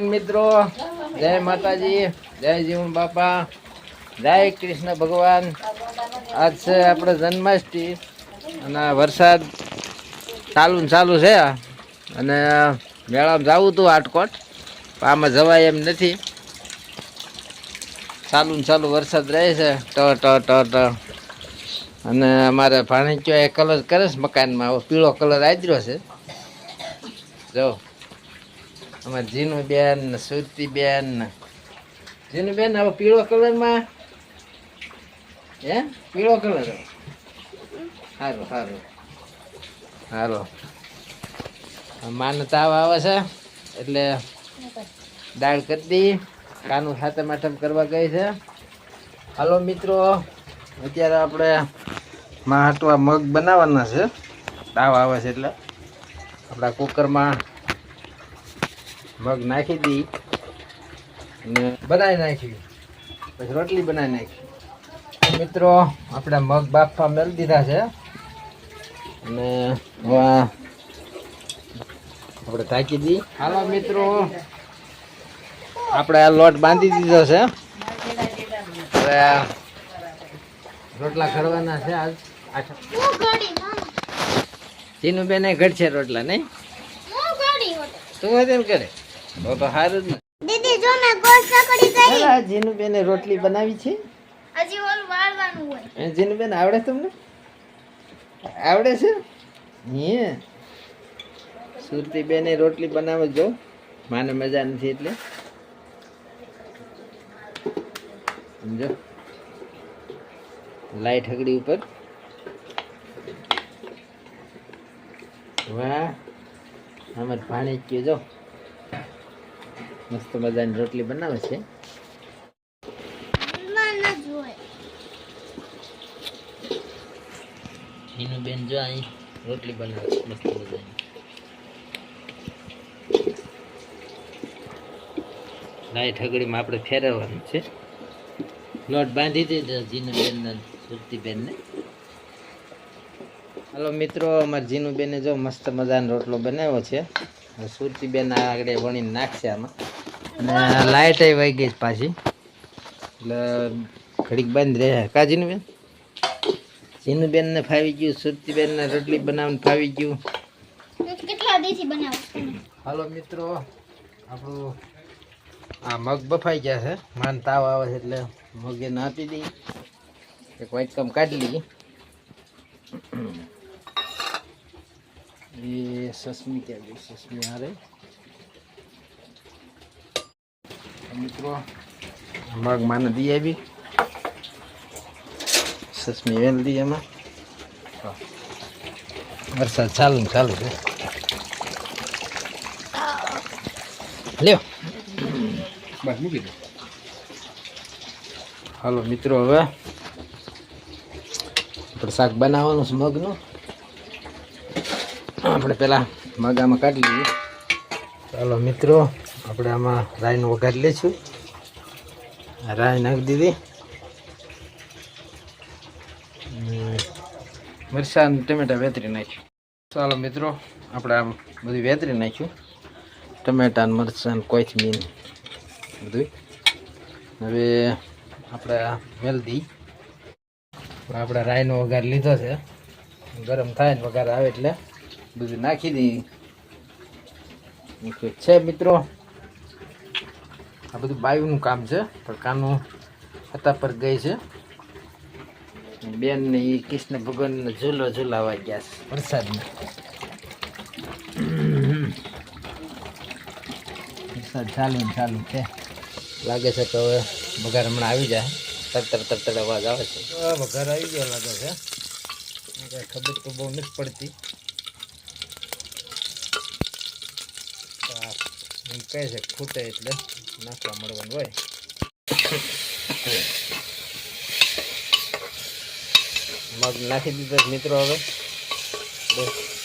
મિત્રો, જય માતાજી, જય જીવન બાપા, જય કૃષ્ણ ભગવાન. આજ છે આપણે જન્માષ્ટમી અને વરસાદ ચાલુ ચાલુ છે. અને મેળામાં જવું હતું આટકોટ આમાં જવાય એમ નથી. ચાલુ ને ચાલુ વરસાદ રહે છે, ટ ટ ટ ટ. અને અમારે ભાણીચ્યો એ કલર કરે છે મકાનમાં પીળો કલર આદર્યો છે. જો. અમારે જીનું બેન ને સુરતી બેન ને. જીનું બેન હવે પીળો કલરમાં હે? પીળો કલર સારું સારું સારું માને તાવ આવે છે, એટલે દાળ કરી દી. કાનું સાથે માઠમ કરવા ગઈ છે. હાલો મિત્રો, અત્યારે આપણે માં હાટવા મગ બનાવવાના છે. તાવ આવે છે એટલે. આપણા કુકરમાં મગ નાખી દી અને બનાવી નાખ્યું પછી રોટલી બનાવી નાખી. મિત્રો આપણે મગ બાફવા મેળ દીધા છે. અને આપણે ઢાંકી દી. હાલો મિત્રો આપણે આ લોટ બાંધી દીધો છે. રોટલા કરવાના છે આજ. આઠ ચીનું બેન ઘટશે રોટલા નહીં? તું હોય તેમ કરે તો તો સારું જ ને. દીદી જો મેં ગોળ ચકડી કરી. અલા, જીનુબેન રોટલી બનાવી છે. હજી ઓલું વાળવાનું હોય. જીનુબેન આવડે તમને? આવડે છે? હે. સુરતી બેન રોટલી બનાવે જો. માને મજા નથી એટલે. સમજો? લાઈટ હગડી ઉપર. વાહ. અમારે પાણી જ જો મસ્ત મજાની રોટલી બનાવે છે. એનું બેન જો અહીં રોટલી બનાવે છે મસ્ત મજાની. લાઈટ હગડીમાં આપણે ફેરવવાનું છે. લોટ બાંધી દીધો જીનું બેન ને સુરતી બેનને હાલો મિત્રો અમારે જીનું બેને જો મસ્ત મજાનો રોટલો બનાવ્યો છે. સુરતીબેન સુરતી બેન આગળ વણીને નાખશે આમાં. અને લાઈટ વહી ગઈ પાછી. એટલે ઘડીક બંધ રહે. કા જીનું બેન જીનું બેન ને ફાવી ગયું સુરતી બેન ને રોટલી બનાવવાનું ફાવી ગયું. કેટલા દીથી બનાવો હાલો મિત્રો આપણું આ મગ બફાઈ ગયા છે. માન તાવ આવે છે એટલે મગ એને આપી દઈ એક વાટકામ કાઢી લઈએ. એ સસમી ક્યાં ગઈ? સસમી હારે. મિત્રો. મગ માને દી આવી. સસમી વેલ દી એમાં. વરસાદ ચાલુ ને ચાલુ છે. લ્યો. બસ મૂકી દો. હાલો મિત્રો હવે. આપણે શાક બનાવવાનું છે મગનું. આપણે પેલા મગ આમાં કાઢી લઈએ ચાલો મિત્રો, આપણે આમાં રાઈનો વઘાર લઈશું. રાઈ નાખી દીધી. મરચાં ટમેટા વેતરી નાખ્યું. ચાલો મિત્રો, આપણે આમ બધું વેતરી નાખ્યું. ટમેટા ને કોથમીર બધું હવે આપણે મેલદી. આપણે રાઈનો વઘાર લીધો છે. ગરમ થાય ને વઘાર આવે એટલે બધું નાખી દઈએ ઓકે. છે મિત્રો? આ બધું બાયુનું કામ છે, પણ કાનું હતા પર ગઈ છે. બેન ને એ કૃષ્ણ ભગવાન ઝૂલો ઝૂલાવા ગયા છે. વરસાદમાં. વરસાદ ચાલુ ચાલુ છે. લાગે છે કે હવે વઘાર હમણાં આવી જાય. તરતર તરતર અવાજ આવે છે. વઘાર આવી ગયો લાગે છે. ખબર તો બહુ નથી પડતી તો આ એમ કહે છે ખૂટે એટલે નાખવા મળવાનું હોય. મગ નાખી દીધો મિત્રો હવે. બસ.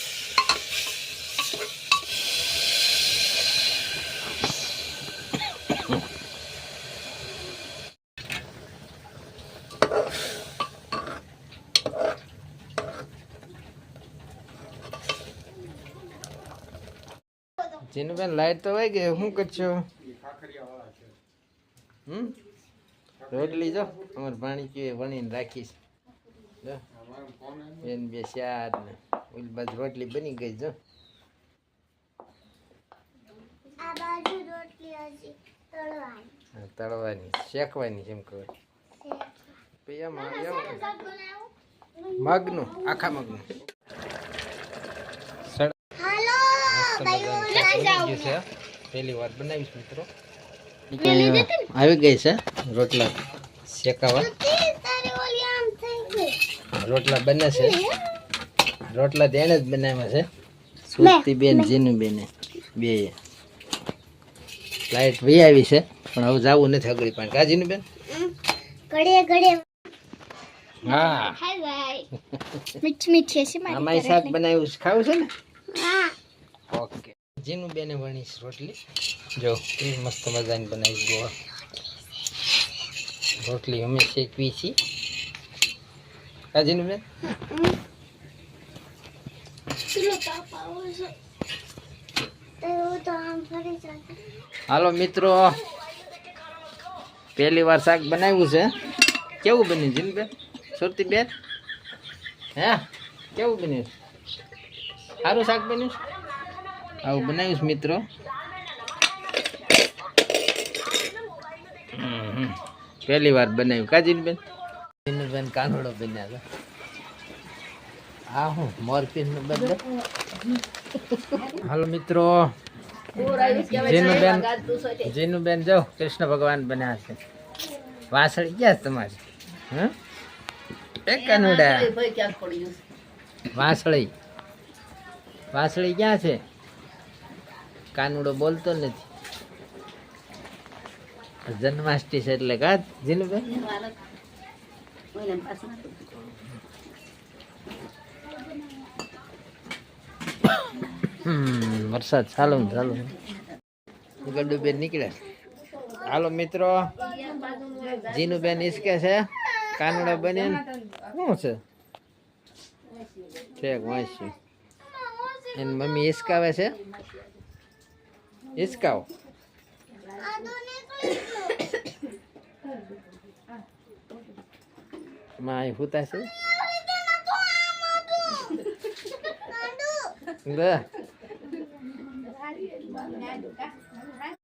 જીનુબેન લાઈટ તો વાઈ ગઈ. શું કરશો? હમ? રોટલી જો અમારે પાણી પીએ વણીને રાખીશ. જો બેન બે શાદ ને ઓલી બાજુ રોટલી બની ગઈ જો. તળવાની. શેકવાની જેમ કહે. મગનું આખા મગનું સડ હાલો મસ્ત મજાનું શાક બની ગયું છે પહેલી વાર બનાવીશ મિત્રો. આવી ગઈ છે રોટલા શેકાવા. તારી ઓલી આમ થઈ ગઈ. રોટલા બને છે. રોટલા તેણે જ બનાવ્યા છે. સુરતી બેન જીનું બેને. બે. લાઈટ વહી આવી છે પણ હવે જવું નથી અગડી પણ. કાજીનું બેન? ઘડે ઘડે હા. હાય ભાઈ. મીઠ મીઠ છે મારી આમાં શાક બનાવ્યું છે. ખાવું છે ને? હા. જીનું બેને વણીશ રોટલી. જો એ મસ્ત મજાની બનાવી ગો રોટલી અમે શેકવી છીએ. બેન? આમ ફરી જશે હાલો મિત્રો. પહેલી વાર શાક બનાવ્યું છે. કેવું બન્યું જીનબેન સુરતી બેન? હે કેવું બન્યું? સારું શાક બન્યું છે? આવું બનાવ્યું છે મિત્રો. પહેલી વાર બનાવ્યું. કાજીનબેન જીનબેન જીનુબેન કાનોડો બન્યા હા હું મોરપીસ નો બદલે. હાલો મિત્રો. જીનુબેન જીનુબેન જો કૃષ્ણ ભગવાન બન્યા છે. વાસળી છે તમારી? હા? કનુડા. વાસળી. વાસળી ક્યાં છે? કાનુડો બોલતો નથી. જન્માષ્ટમી છે એટલે કા? જીનુબેન હમ, વરસાદ ચાલુ ચાલુ. ગડુબેન નીકળ્યા હાલો મિત્રો જીનું બેન ઈસકે છે. કાનડો બને શું છે? ઠેક વાંચ્યું એની મમ્મી ઈસકાવે છે. ઈસકાવ આ તો નીકળી માં અહીં હુતા છે